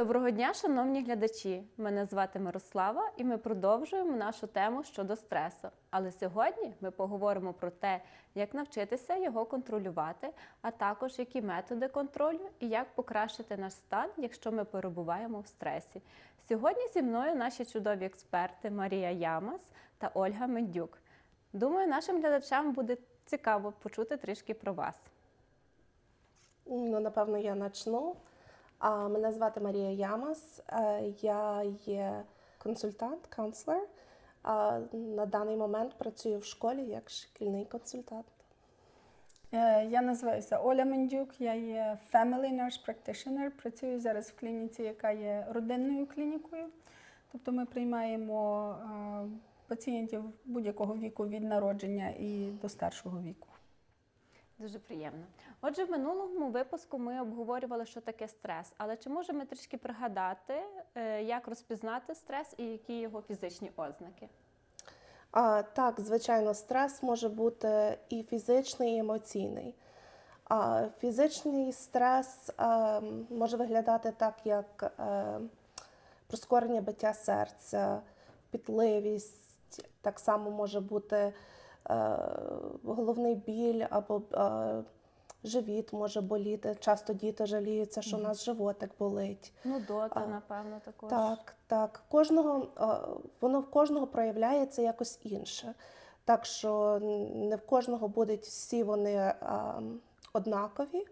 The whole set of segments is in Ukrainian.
Доброго дня, шановні глядачі! Мене звати Мирослава, і ми продовжуємо нашу тему щодо стресу. Але сьогодні ми поговоримо про те, як навчитися його контролювати, а також які методи контролю і як покращити наш стан, якщо ми перебуваємо в стресі. Сьогодні зі мною наші чудові експерти Марія Ямас та Ольга Мендюк. Думаю, нашим глядачам буде цікаво почути трішки про вас. Ну, напевно, я почну. А, Мене звати Марія Ямас. Е, Я є консультант, канцлер. А, На даний момент працюю в школі як шкільний консультант. Е, Я називаюся Оля Мендюк, я є Family Nurse Practitioner, працюю зараз в клініці, яка є родинною клінікою. Тобто ми приймаємо е, пацієнтів будь-якого віку від народження і до старшого віку. Дуже приємно. Отже, в минулому випуску ми обговорювали, що таке стрес. Але чи можемо трішки пригадати, е, як розпізнати стрес і які його фізичні ознаки? А, Так, звичайно, стрес може бути і фізичний, і емоційний. А, Фізичний стрес е, може виглядати так, як е, прискорення биття серця, пітливість, так само може бути е, головний біль або е, живіт може боліти. Часто діти жаліються, що у нас животик болить. Нудота, А, напевно, також. Так, так. Кожного, воно в кожного проявляється якось інше. Так що не в кожного будуть всі вони однакові.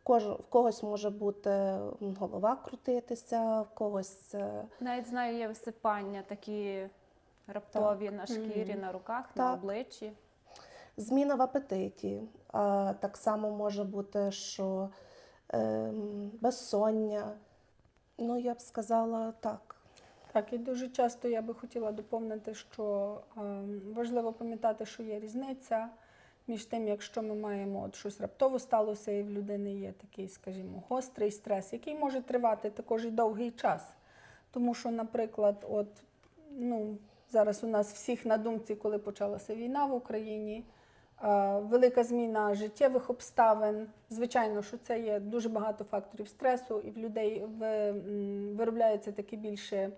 В, кож, в когось може бути голова крутитися, в когось е, Навіть знаю, є висипання такі раптові на шкірі, Мгм. на руках, на обличчі. Зміна в апетиті. Так само може бути, що ем, безсоння. Ну, я б сказала так. Так, і дуже часто я би хотіла доповнити, що е, важливо пам'ятати, що є різниця між тим, якщо ми маємо от щось раптово сталося, і в людини є такий, скажімо, гострий стрес, який може тривати також і довгий час. Тому що, наприклад, от ну, зараз у нас всіх на думці, коли почалася війна в Україні, велика зміна життєвих обставин. Звичайно, що це є дуже багато факторів стресу, і в людей виробляються такі більше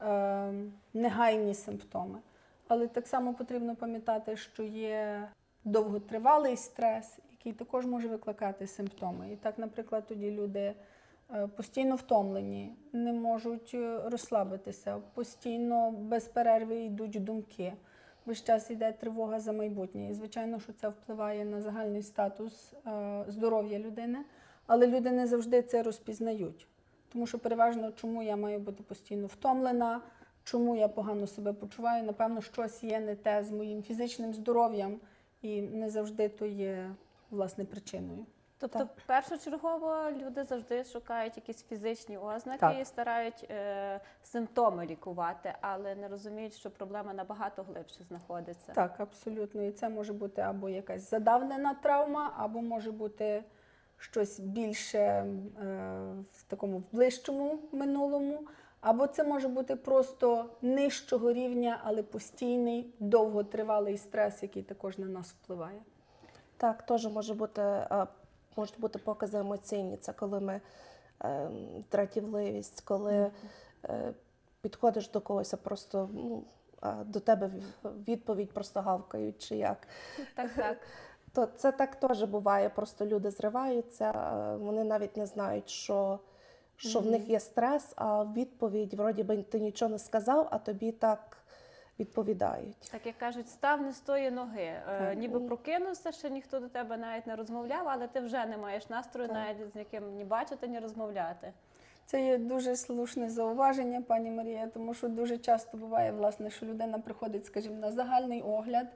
е, негайні симптоми. Але так само потрібно пам'ятати, що є довготривалий стрес, який також може викликати симптоми. І так, наприклад, тоді люди е, постійно втомлені, не можуть е, розслабитися, постійно без перерви йдуть думки. Весь час йде тривога за майбутнє. І звичайно, що це впливає на загальний статус е, здоров'я людини, але люди не завжди це розпізнають. Тому що переважно, чому я маю бути постійно втомлена, чому я погано себе почуваю, напевно, щось є не те з моїм фізичним здоров'ям, і не завжди то є власне причиною. Тобто, Так. першочергово люди завжди шукають якісь фізичні ознаки Так. і старають е, симптоми лікувати, але не розуміють, що проблема набагато глибше знаходиться. Так, абсолютно. І це може бути або якась задавнена травма, або може бути щось більше е, в такому ближчому минулому, або це може бути просто нижчого рівня, але постійний, довготривалий стрес, який також на нас впливає. Так, теж може бути, е, можуть бути покази емоційні. Це коли ми ем, дратівливість, коли е, підходиш до когось, а просто ну, а до тебе відповідь просто гавкають чи як. Так, так. То це так теж буває. Просто люди зриваються, е, вони навіть не знають, що, що в них є стрес, а відповідь, вроді би, ти нічого не сказав, а тобі так відповідають. Так як кажуть, став не з тої ноги. Е, ніби прокинувся, ще ніхто до тебе навіть не розмовляв, але ти вже не маєш настрою Так. навіть з яким ні бачити, ні розмовляти. Це є дуже слушне зауваження, пані Марія, тому що дуже часто буває, власне, що людина приходить, скажімо, на загальний огляд.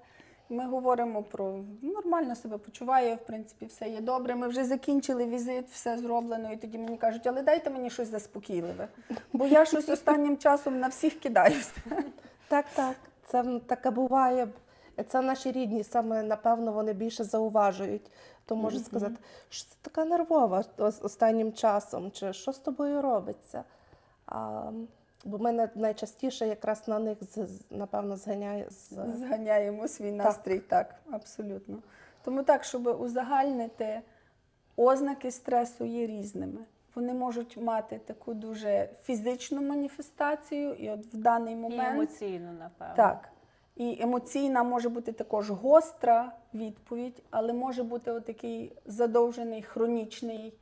Ми говоримо про нормально себе почуває, в принципі, все є добре. Ми вже закінчили візит, все зроблено. І тоді мені кажуть, але дайте мені щось заспокійливе. Бо я щось останнім часом на всіх кидаюся. Так, так. Це таке буває. Це наші рідні, саме напевно, вони більше зауважують. То можуть сказати, що це така нервова останнім часом, чи що з тобою робиться. А, бо ми най- найчастіше якраз на них напевно зганяє з Зганяємо свій настрій, так, абсолютно. Тому так, щоб узагальнити, ознаки стресу є різними. Вони можуть мати таку дуже фізичну маніфестацію, і от в даний І момент емоційно, напевно. так. І емоційна може бути також гостра відповідь, але може бути отакий задовжений хронічний,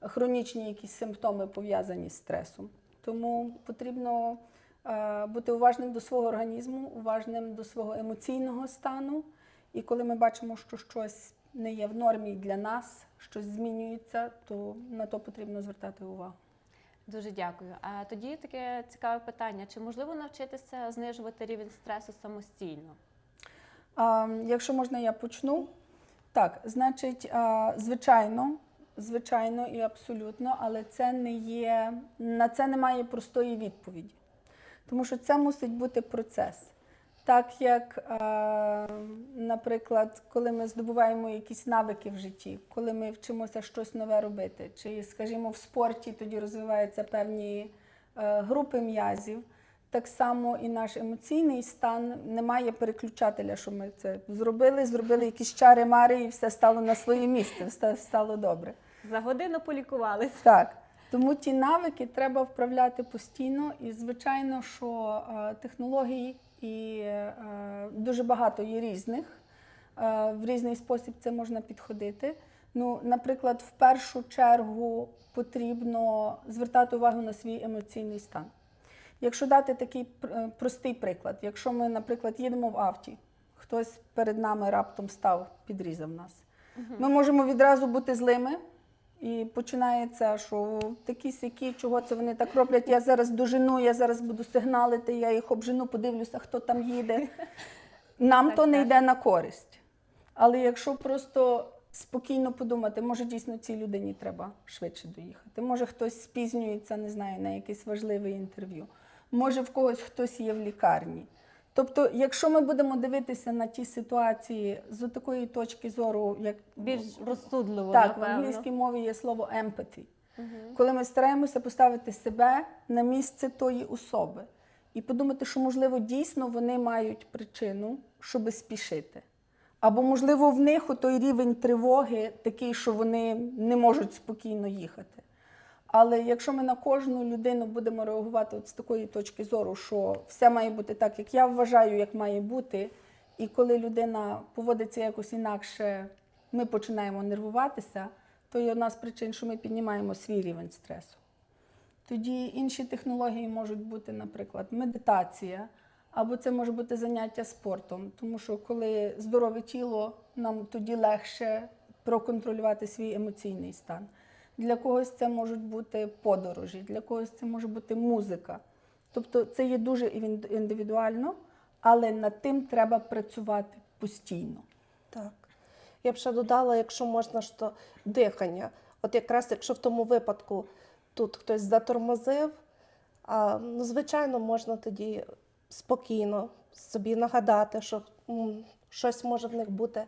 хронічні якісь симптоми пов'язані з стресом. Тому потрібно е, бути уважним до свого організму, уважним до свого емоційного стану. І коли ми бачимо, що щось не є в нормі для нас, щось змінюється, то на то потрібно звертати увагу. Дуже дякую. А тоді таке цікаве питання: чи можливо навчитися знижувати рівень стресу самостійно? А, якщо можна, я почну. Так, значить, а, звичайно, звичайно і абсолютно, але це не є, на це немає простої відповіді. Тому що це мусить бути процес. Так як, наприклад, коли ми здобуваємо якісь навики в житті, коли ми вчимося щось нове робити, чи, скажімо, в спорті тоді розвиваються певні е, групи м'язів, так само і наш емоційний стан немає переключателя, що ми це зробили, зробили якісь чари-мари і все стало на своє місце, все стало добре. За годину полікувалися. Так. Тому ті навики треба вправляти постійно, і звичайно, що е, технологій і е, дуже багато є різних. Е, в різний спосіб це можна підходити. Ну, наприклад, в першу чергу потрібно звертати увагу на свій емоційний стан. Якщо дати такий е, простий приклад, якщо ми, наприклад, їдемо в авті, хтось перед нами раптом став, підрізав нас, ми можемо відразу бути злими. І починається, що такі сякі, чого це вони так роблять. Я зараз дожену, я зараз буду сигналити, я їх обжену, подивлюся, хто там їде. Нам Так, то не так. йде на користь. Але якщо просто спокійно подумати, може дійсно цій людині треба швидше доїхати. Може хтось спізнюється, не знаю, на якесь важливе інтерв'ю. Може в когось хтось є в лікарні. Тобто, якщо ми будемо дивитися на ті ситуації з такої точки зору, як Більш розсудливо, так, в англійській мові є слово empathy. Коли ми стараємося поставити себе на місце тої особи і подумати, що, можливо, дійсно вони мають причину, щоб спішити. Або, можливо, в них той рівень тривоги такий, що вони не можуть спокійно їхати. Але якщо ми на кожну людину будемо реагувати от з такої точки зору, що все має бути так, як я вважаю, як має бути, і коли людина поводиться якось інакше, ми починаємо нервуватися, то є одна з причин, що ми піднімаємо свій рівень стресу. Тоді інші технології можуть бути, наприклад, медитація, або це може бути заняття спортом, тому що коли здорове тіло, нам тоді легше проконтролювати свій емоційний стан. Для когось це можуть бути подорожі, для когось це може бути музика. Тобто це є дуже індивідуально, але над тим треба працювати постійно. Так. Я б ще додала, якщо можна, що дихання. От якраз якщо в тому випадку тут хтось затормозив, а, ну, звичайно, можна тоді спокійно собі нагадати, що м, щось може в них бути,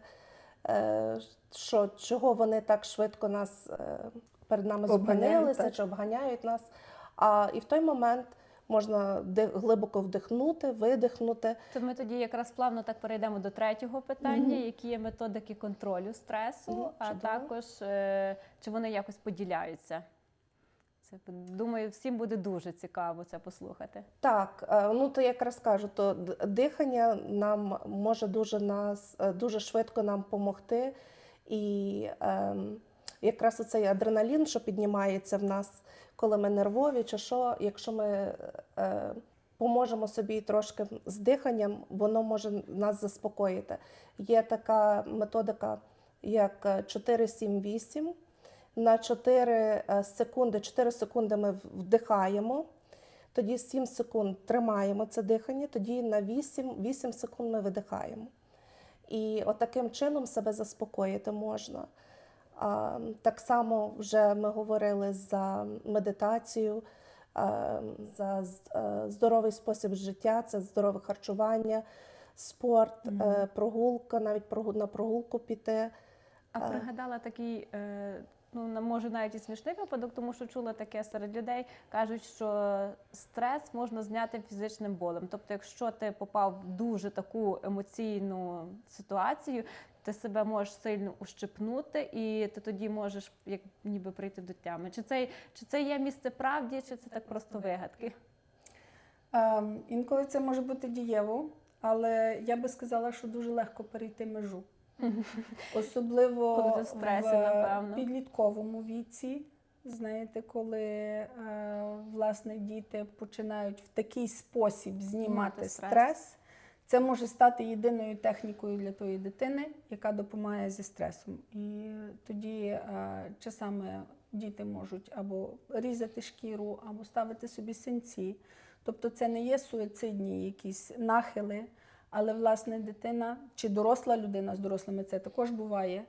е, що, чого вони так швидко нас е, перед нами Обганяють, зупинилися так. чи обганяють нас. А, і в той момент можна глибоко вдихнути, видихнути. То ми тоді якраз плавно так перейдемо до третього питання, які є методики контролю стресу, Мгм, а чудово. також е, чи вони якось поділяються. Це думаю, всім буде дуже цікаво це послухати. Так, е, ну то якраз кажу, то дихання нам може дуже нас е, дуже швидко нам допомогти. І ем, якраз оцей адреналін, що піднімається в нас, коли ми нервові, чи що, якщо ми е, поможемо собі трошки з диханням, воно може нас заспокоїти. Є така методика, як е, 4-7-8. На 4 е, секунди, 4 секунди ми вдихаємо. Тоді 7 секунд тримаємо це дихання, тоді на 8, 8 секунд ми видихаємо. І от таким чином себе заспокоїти можна. Так само вже ми говорили за медитацію, за е, здоровий спосіб життя, це здорове харчування, спорт, е, прогулка, навіть на прогулку піти. А Е. пригадала такий, ну може навіть і смішний випадок, тому що чула таке серед людей. кажуть, що стрес можна зняти фізичним болем. Тобто, якщо ти попав в дуже таку емоційну ситуацію, ти себе можеш сильно ущипнути, і ти тоді можеш як ніби прийти до тями. Чи це, чи це є місце правді, чи це так просто вигадки? Ем, Інколи це може бути дієво, але я би сказала, що дуже легко перейти межу. Особливо Коли в стресі, напевно. підлітковому віці. Знаєте, коли е, власне діти починають в такий спосіб Знімати стрес. стрес, це може стати єдиною технікою для тої дитини, яка допомагає зі стресом. І тоді е, часами діти можуть або різати шкіру, або ставити собі синці. Тобто це не є суїцидні якісь нахили, але власне дитина чи доросла людина з дорослими це також буває,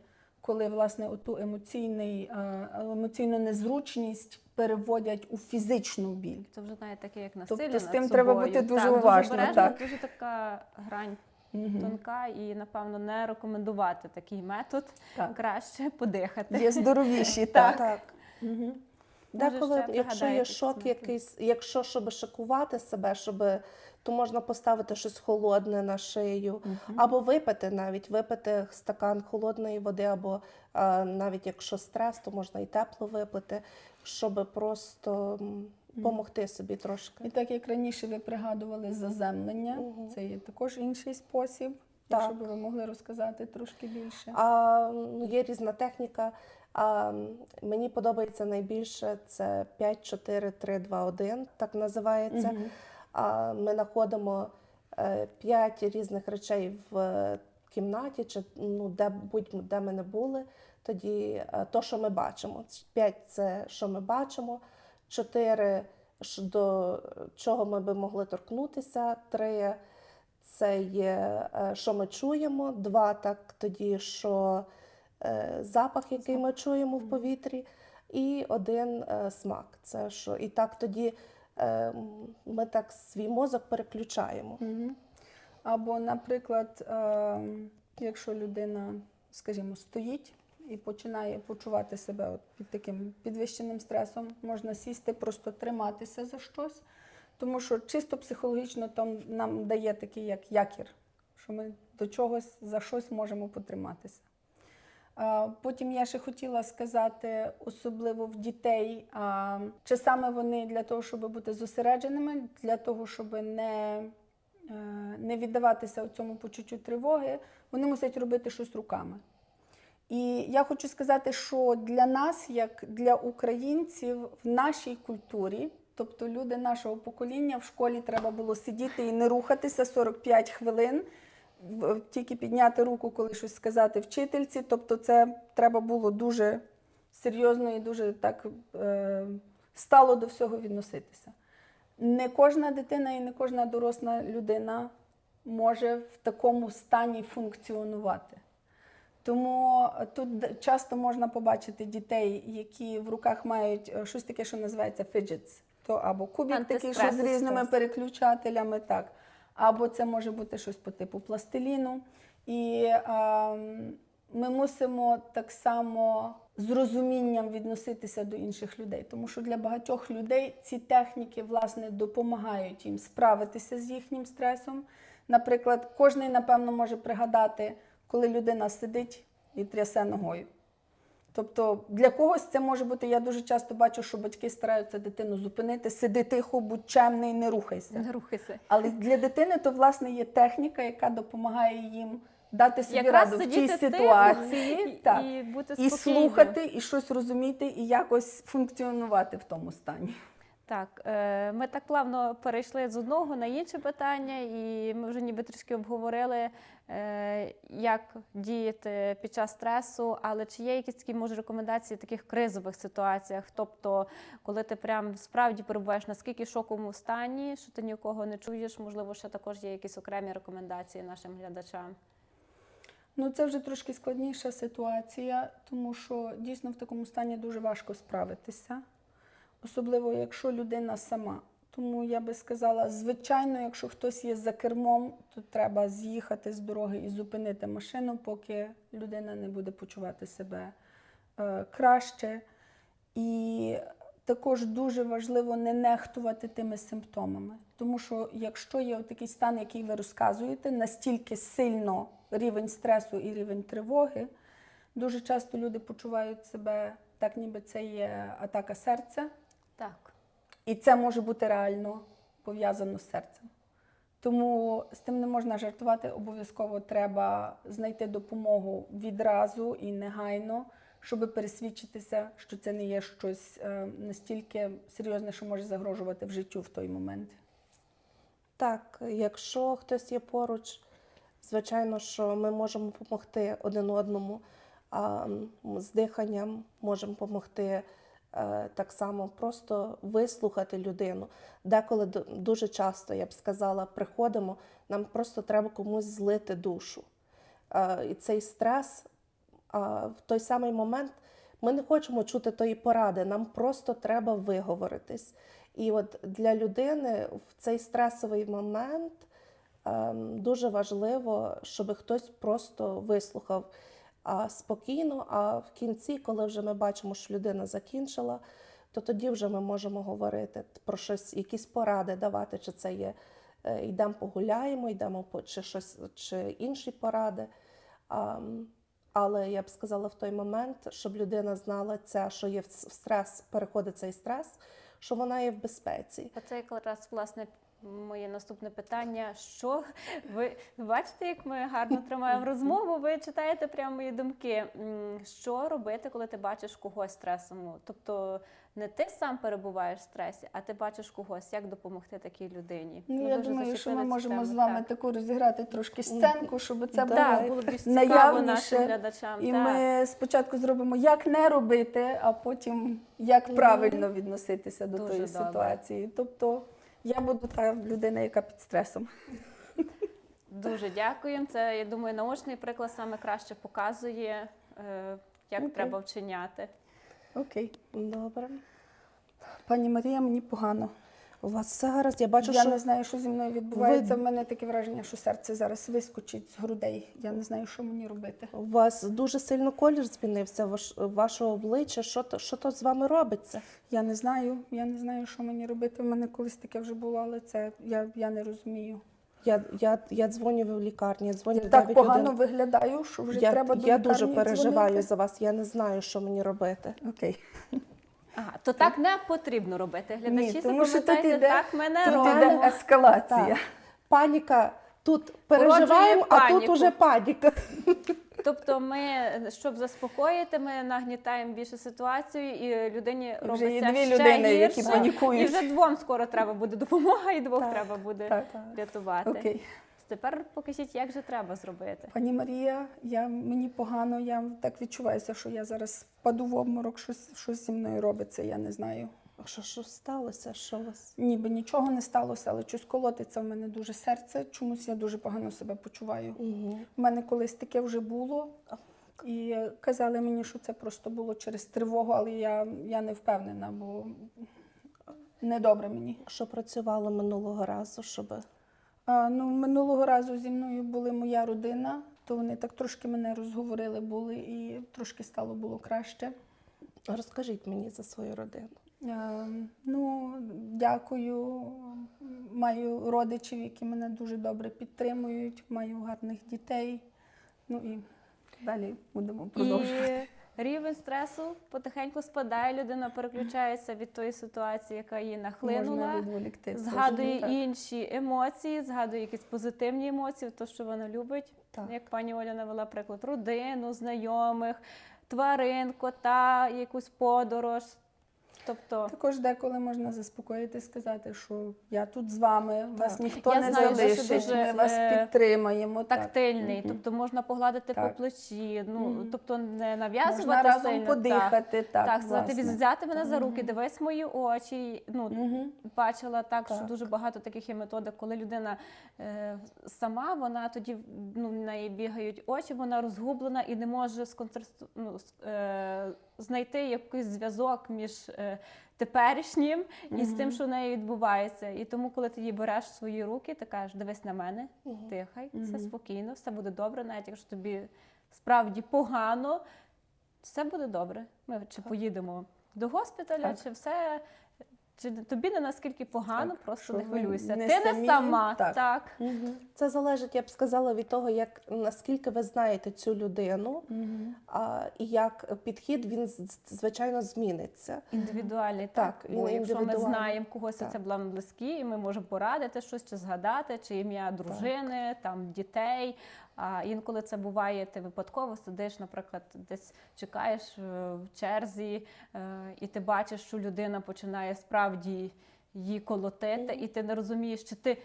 коли власне оту емоційний, е, емоційну незручність переводять у фізичну біль. Це вже знаєте, таке як Тобто насилля. з над тим треба бути дуже так, уважно, Дуже, так. дуже така грань Мгм. тонка, і напевно не рекомендувати такий метод. Так. Краще подихати. Є здоровіші, так. Так. Може, Деколи, якщо є шок якийсь, якщо щоб шокувати себе, щоб, то можна поставити щось холодне на шию, або випити навіть, випити стакан холодної води, або а, навіть якщо стрес, то можна і тепло випити, щоб просто допомогти собі трошки. І так як раніше ви пригадували заземлення, Мгм. це є також інший спосіб. Так. Якщо б ви могли розказати трошки більше. А, ну, є різна техніка. А, мені подобається найбільше це 5, 4, 3, 2, 1, так називається. Мгм. А, ми знаходимо е, п'ять різних речей в е, кімнаті, чи ну, де будь-де ми не були. Тоді е, то, що ми бачимо. П'ять це що ми бачимо, чотири до чого ми би могли торкнутися, три це є що ми чуємо, два так тоді, що запах, який ми чуємо в повітрі, і один смак. Це що і так тоді ми так свій мозок переключаємо. Або, наприклад, ем, якщо людина, скажімо, стоїть і починає почувати себе от під таким підвищеним стресом, можна сісти, просто триматися за щось, тому що чисто психологічно там нам дає такий як якір, що ми до чогось за щось можемо потриматися. Потім я ще хотіла сказати, особливо в дітей, чи саме вони для того, щоб бути зосередженими, для того, щоб не, е, не віддаватися цьому почуттю тривоги, вони мусять робити щось руками. І я хочу сказати, що для нас, як для українців, в нашій культурі, тобто люди нашого покоління, в школі треба було сидіти і не рухатися 45 хвилин, тільки підняти руку, коли щось сказати вчительці. Тобто, це треба було дуже серйозно і дуже так е, стало до всього відноситися. Не кожна дитина і не кожна доросла людина може в такому стані функціонувати. Тому тут часто можна побачити дітей, які в руках мають е, щось таке, що називається fidgets. То або кубик такий, що з різними переключателями, так. Або це може бути щось по типу пластиліну. І а, ми мусимо так само з розумінням відноситися до інших людей, тому що для багатьох людей ці техніки власне допомагають їм справитися з їхнім стресом. Наприклад, кожен, напевно, може пригадати, коли людина сидить і трясе ногою. Тобто для когось це може бути, я дуже часто бачу, що батьки стараються дитину зупинити, сиди тихо, будь чемний, не рухайся. Не рухайся. Але для дитини то власне є техніка, яка допомагає їм дати собі Якраз раду в тій ситуації, і- так, і бути і слухати, і щось розуміти, і якось функціонувати в тому стані. Так, е, ми так плавно перейшли з одного на інше питання, і ми вже ніби трішки обговорили, як діяти під час стресу, але чи є якісь такі може рекомендації в таких кризових ситуаціях? Тобто, коли ти прям справді перебуваєш наскільки шоковому стані, що ти нікого не чуєш, можливо, ще також є якісь окремі рекомендації нашим глядачам. Ну, це вже трошки складніша ситуація, тому що дійсно в такому стані дуже важко справитися, особливо якщо людина сама. Тому я би сказала, звичайно, якщо хтось є за кермом, то треба з'їхати з дороги і зупинити машину, поки людина не буде почувати себе е, краще. І також дуже важливо не нехтувати тими симптомами. Тому що якщо є такий стан, який ви розказуєте, настільки сильно рівень стресу і рівень тривоги, дуже часто люди почувають себе так, ніби це є атака серця, Так. І це може бути реально пов'язано з серцем. Тому з тим не можна жартувати. Обов'язково треба знайти допомогу відразу і негайно, щоб пересвідчитися, що це не є щось е, настільки серйозне, що може загрожувати в життю в той момент. Так, якщо хтось є поруч, звичайно, що ми можемо допомогти один одному а, з диханням, можемо допомогти так само просто вислухати людину. Деколи дуже часто, я б сказала, приходимо, нам просто треба комусь злити душу. Е, І цей стрес в той самий момент ми не хочемо чути тої поради, нам просто треба виговоритись. І от для людини в цей стресовий момент ем, дуже важливо, щоб хтось просто вислухав а, спокійно. А в кінці, коли вже ми бачимо, що людина закінчила, то тоді вже ми можемо говорити про щось, якісь поради давати, чи це є е, йдемо погуляємо, йдемо по чи щось, чи інші поради. Але я б сказала в той момент, щоб людина знала ця, що є в стрес, переходить цей стрес, що вона є в безпеці. Оце якраз власне моє наступне питання. Що ви бачите, як ми гарно тримаємо розмову? Ви читаєте прямо мої думки. Що робити, коли ти бачиш когось стресом? Тобто не ти сам перебуваєш в стресі, а ти бачиш когось, як допомогти такій людині? Ну, Ми я дуже думаю, що ми можемо тему, з вами так. таку розіграти трошки сценку, щоб це Да. було було наявніше. нашим глядачам. І так. ми спочатку зробимо, як не робити, а потім як правильно відноситися до Дуже тої добре. ситуації. Тобто я буду та людина, яка під стресом. Дуже дякую. Це, я думаю, наочний приклад саме краще показує, е, як Окей. треба вчиняти. Окей. Добре. Пані Марія, мені погано. У вас все гаразд. Я бачу, я що не знаю, що зі мною відбувається. ви- В мене таке враження, що серце зараз вискочить з грудей. Я не знаю, що мені робити. у вас дуже сильно колір змінився, ваш, ваше обличчя. Що то, що то з вами робиться? Я не знаю, я не знаю, що мені робити. В мене колись таке вже було, але це я, я не розумію. Я, я, я дзвоню в лікарні, я дзвоню в Так 911. погано виглядаю, що вже я, треба до я дуже переживаю дзвонити. за вас. Я не знаю, що мені робити. Окей. Ага, то так не потрібно робити. Глядачі, Ні, тому що тут запам'ятайте, іде- так ми не Тут робимо. іде ескалація. Так. Паніка тут переживаємо, а тут паніку. уже паніка. Тобто, ми, щоб заспокоїти, ми нагнітаємо більше ситуацію, і людині І вже робиться є дві ще людини, які гірше, панікують. І вже двом скоро треба буде допомога, і двох Так, треба буде так. рятувати. Окей. Тепер покажіть, як же треба зробити. Пані Марія, я, мені погано, я так відчуваюся, що я зараз впаду в обморок, щось, щось зі мною робиться, я не знаю. А що, що сталося? Що вас? Ніби нічого не сталося, але щось колотиться в мене дуже серце. Чомусь я дуже погано себе почуваю. Угу. У мене колись таке вже було. І казали мені, що це просто було через тривогу, але я, я не впевнена, бо недобре мені. Що працювало минулого разу, щоб А, ну, минулого разу зі мною були моя родина, то вони так трошки мене розговорили були і трошки стало було краще. розкажіть мені за свою родину. Е, ну, дякую. Маю родичів, які мене дуже добре підтримують, маю гарних дітей. Ну і далі будемо продовжувати. Рівень стресу потихеньку спадає, людина переключається від тої ситуації, яка її нахлинула. Згадує Так. інші емоції, згадує якісь позитивні емоції, то, що вона любить. Так. Як пані Оля навела приклад, родину, знайомих, тварин, кота, якусь подорож. Тобто Також деколи можна заспокоїти, сказати, що я тут з вами, вас ніхто Я не знаю, залишить, дуже, ми вас е, підтримаємо. тактильний, Мгм. тобто можна погладити Так. по плечі, ну Мгм. тобто не нав'язувати Можна разом сильно. подихати. Так, Так, сказати, власне. взяти мене за руки, дивись мої очі. Ну, Мгм. бачила так, що дуже багато таких є методик, коли людина е, сама, вона тоді ну, в неї бігають очі, вона розгублена і не може сконтрасту, ну, е, знайти якийсь зв'язок між е, теперішнім і з тим, що в неї відбувається. І тому, коли ти її береш в свої руки, ти кажеш, дивись на мене, тихай, все спокійно, все буде добре, навіть якщо тобі справді погано, все буде добре. Ми чи поїдемо до госпіталя, Так. чи все чи тобі не наскільки погано, Так, просто не хвилюйся. не Ти самі, не сама, так. так. Це залежить, я б сказала, від того, як наскільки ви знаєте цю людину, а, і як підхід він звичайно зміниться. Індивідуальний, Так, так. він Бо якщо ми знаємо когось, Так. це нам близькі, і ми можемо порадити щось чи згадати, чи ім'я дружини, там дітей. А інколи це буває, ти випадково сидиш, наприклад, десь чекаєш е, в черзі, е, і ти бачиш, що людина починає справді її колотити, і ти не розумієш, чи ти.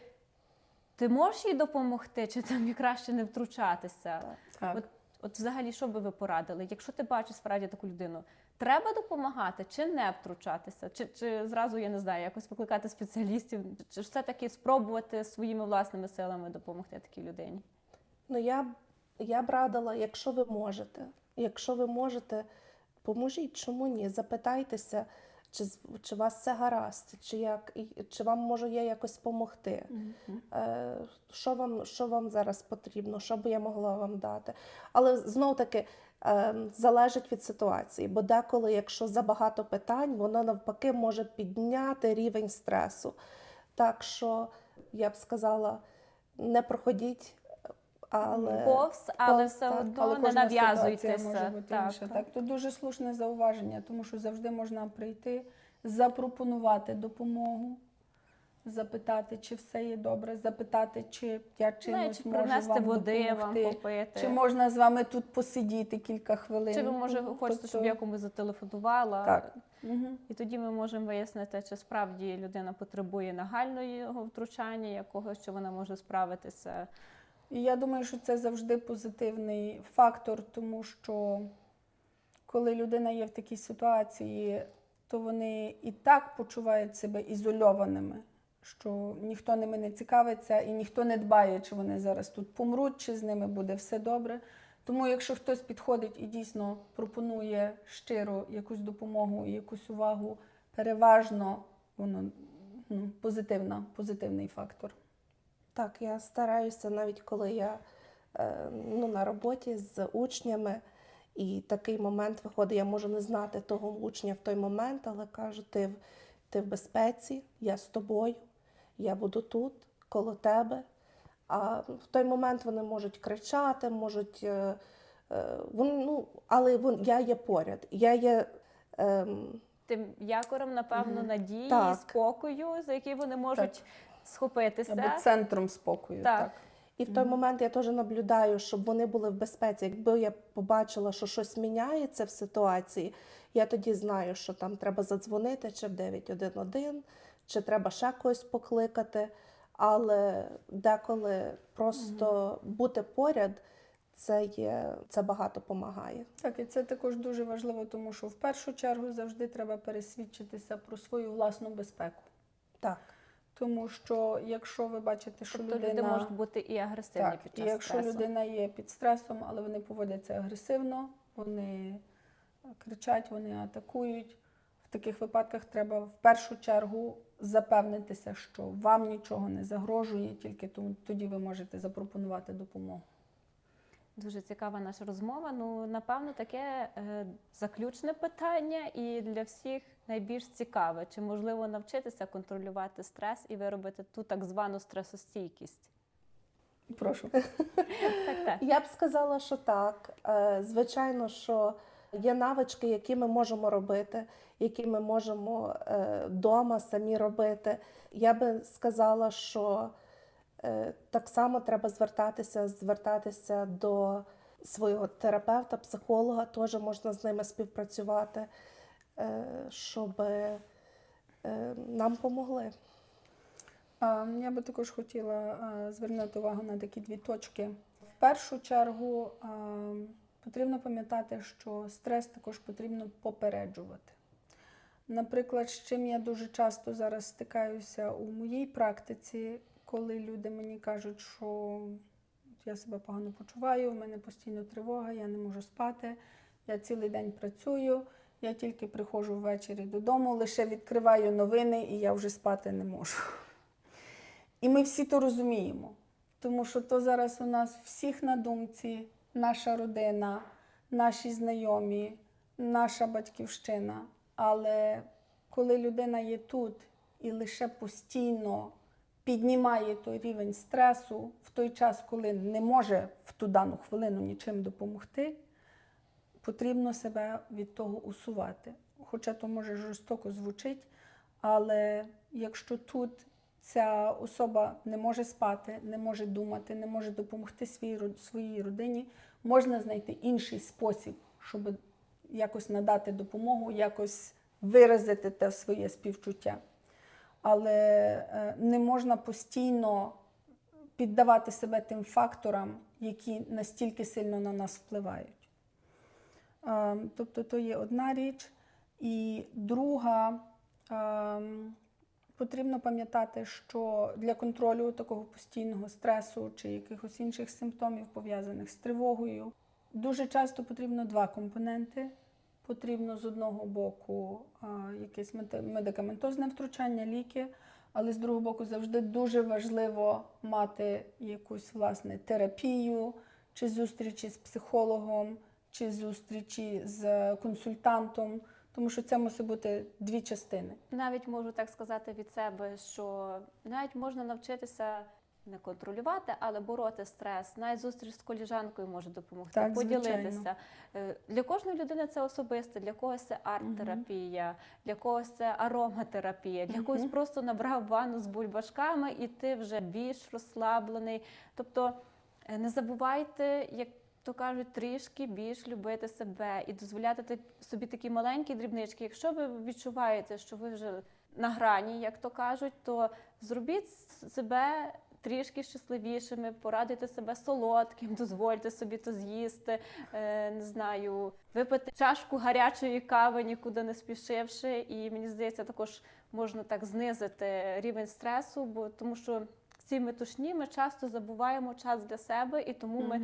Ти можеш їй допомогти, чи тобі краще не втручатися? Так. От, от взагалі, що би ви порадили? Якщо ти бачиш справді таку людину, треба допомагати чи не втручатися? Чи, чи зразу, я не знаю, якось викликати спеціалістів, чи все-таки спробувати своїми власними силами допомогти такій людині? Ну я б я б радила, якщо ви можете, якщо ви можете, поможіть, чому ні? Запитайтеся, чи, чи у вас все гаразд, чи як чи вам можу я якось допомогти. Е, що, вам, що вам зараз потрібно, що би я могла вам дати. Але знов таки е, залежить від ситуації, бо деколи, якщо забагато питань, воно навпаки може підняти рівень стресу. Так що я б сказала, не проходіть, але Повз, але повз, все так. одно Але не нав'язуйтеся. може бути Так. інша. Так, то дуже слушне зауваження, тому що завжди можна прийти, запропонувати допомогу, запитати, чи все є добре, запитати, чи я чимось Навіть можу вам води вам попити. Чи можна з вами тут посидіти кілька хвилин? Чи ви може Ну, хочете, щоб тобто- я комусь зателефонувала? Так. Мгм. І тоді ми можемо вияснити, чи справді людина потребує нагального втручання, якогось, чи вона може справитися. І я думаю, що це завжди позитивний фактор, тому що коли людина є в такій ситуації, то вони і так почувають себе ізольованими, що ніхто ними не цікавиться і ніхто не дбає, чи вони зараз тут помруть, чи з ними буде все добре. Тому, якщо хтось підходить і дійсно пропонує щиро якусь допомогу і якусь увагу, переважно воно ну, позитивна, позитивний фактор. Так, я стараюся, навіть коли я е, ну, на роботі з учнями, і такий момент виходить, я можу не знати того учня в той момент, але кажу, ти, в- ти в безпеці, я з тобою, я буду тут, коло тебе. А в той момент вони можуть кричати, можуть. Е, е, вони, ну, але я є поряд. Я є. ем, Тим якорем, напевно, надії, Так. спокою, за який вони можуть схопитися. Або центром спокою. Так. Так. І в той момент я теж наблюдаю, щоб вони були в безпеці. Якби я побачила, що щось міняється в ситуації, я тоді знаю, що там треба задзвонити чи в 911, чи треба ще когось покликати. Але деколи просто бути поряд, це є це багато допомагає. Так, і це також дуже важливо, тому що в першу чергу завжди треба пересвідчитися про свою власну безпеку. Так. Тому що якщо ви бачите, що Тобто людина люди можуть бути і агресивні так, під і якщо стресу. людина є під стресом, але вони поводяться агресивно, вони кричать, вони атакують. В таких випадках треба в першу чергу запевнитися, що вам нічого не загрожує, тільки тому тоді ви можете запропонувати допомогу. Дуже цікава наша розмова. Ну, напевно, таке е, заключне питання і для всіх найбільш цікаве. Чи можливо навчитися контролювати стрес і виробити ту так звану стресостійкість? Прошу. Так, так. Я б сказала, що так. Е, Звичайно, що є навички, які ми можемо робити, які ми можемо вдома самі робити. Я би сказала, що е, так само треба звертатися, звертатися до свого терапевта, психолога, теж можна з ними співпрацювати, е, щоб е, нам помогли. Я би також хотіла звернути увагу на такі дві точки. В першу чергу потрібно пам'ятати, що стрес також потрібно попереджувати. Наприклад, з чим я дуже часто зараз стикаюся у моїй практиці, коли люди мені кажуть, що я себе погано почуваю, в мене постійно тривога, я не можу спати, я цілий день працюю, я тільки приходжу ввечері додому, лише відкриваю новини і я вже спати не можу. І ми всі то розуміємо, тому що то зараз у нас всіх на думці, наша родина, наші знайомі, наша батьківщина. Але коли людина є тут і лише постійно піднімає той рівень стресу в той час, коли не може в ту дану хвилину нічим допомогти, потрібно себе від того усувати. Хоча то може жорстоко звучить, але якщо тут ця особа не може спати, не може думати, не може допомогти своїй, родині, можна знайти інший спосіб, щоб якось надати допомогу, якось виразити те своє співчуття. Але е, не можна постійно піддавати себе тим факторам, які настільки сильно на нас впливають. Ем, Тобто, то є одна річ. І друга, ем, потрібно пам'ятати, що для контролю такого постійного стресу чи якихось інших симптомів, пов'язаних з тривогою, дуже часто потрібно два компоненти. Потрібно з одного боку якесь медикаментозне втручання, ліки, але з другого боку завжди дуже важливо мати якусь власне терапію, чи зустрічі з психологом, чи зустрічі з консультантом, тому що це мусить бути дві частини. Навіть можу так сказати від себе, що навіть можна навчитися не контролювати, але бороти стрес. Навіть зустріч з коліжанкою може допомогти, Так, поділитися. звичайно. Е, Для кожної людини це особисте, для когось це арт-терапія, для когось це ароматерапія, для когось просто набрав ванну з бульбашками і ти вже більш розслаблений. Тобто е, не забувайте, як то кажуть, трішки більш любити себе і дозволяти собі такі маленькі дрібнички. Якщо ви відчуваєте, що ви вже на грані, як то кажуть, то зробіть себе трішки щасливішими, порадуйте себе солодким, дозвольте собі то з'їсти, е, не знаю, випити чашку гарячої кави, нікуди не спішивши. І мені здається, також можна так знизити рівень стресу, бо тому що в цій метушні ми часто забуваємо час для себе, і тому ми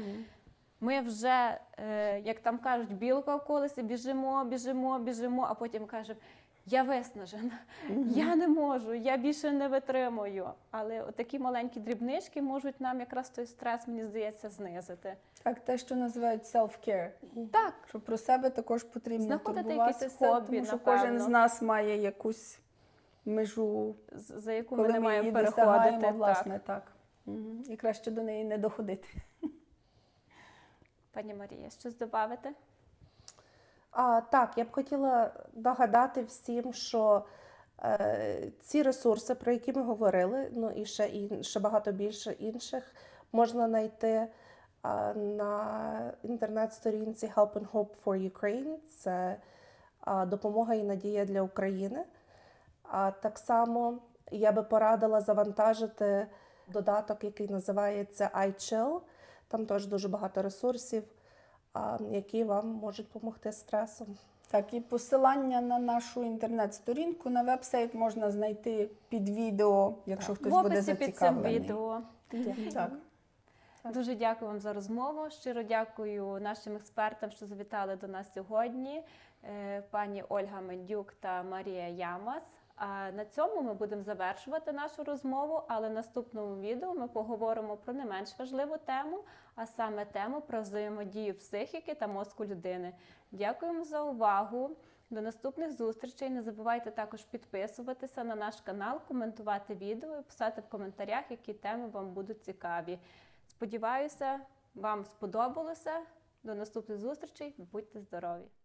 ми вже, е, як там кажуть, білка в колесі, біжимо, біжимо, біжимо, а потім кажемо. Я виснажена, я не можу, я більше не витримую. Але такі маленькі дрібнички можуть нам якраз той стрес, мені здається, знизити. Так, те, що називають self-care. Так, Що про себе також потрібно Знаходити турбуватися, якесь хобі, тому що напевно. кожен з нас має якусь межу, за яку коли ми не маємо її переходити. Так. власне, так. І краще до неї не доходити. Пані Марія, щось додати? А, так, я б хотіла нагадати всім, що е, ці ресурси, про які ми говорили, ну і ще, і ще багато більше інших, можна знайти а, на інтернет-сторінці Help and Hope for Ukraine. Це а, допомога і надія для України. А так само я би порадила завантажити додаток, який називається iChill. Там теж дуже багато ресурсів, які вам можуть допомогти з стресом. Так, і посилання на нашу інтернет-сторінку на веб-сайт можна знайти під відео, якщо хтось в буде описі під цим відео. Так. Так. Дуже дякую вам за розмову. Щиро дякую нашим експертам, що завітали до нас сьогодні. е, Пані Ольга Мендюк та Марія Ямас. На цьому ми будемо завершувати нашу розмову, але в наступному відео ми поговоримо про не менш важливу тему, а саме тему про взаємодію психіки та мозку людини. Дякуємо за увагу. До наступних зустрічей. Не забувайте також підписуватися на наш канал, коментувати відео і писати в коментарях, які теми вам будуть цікаві. Сподіваюся, вам сподобалося. До наступних зустрічей. Будьте здорові!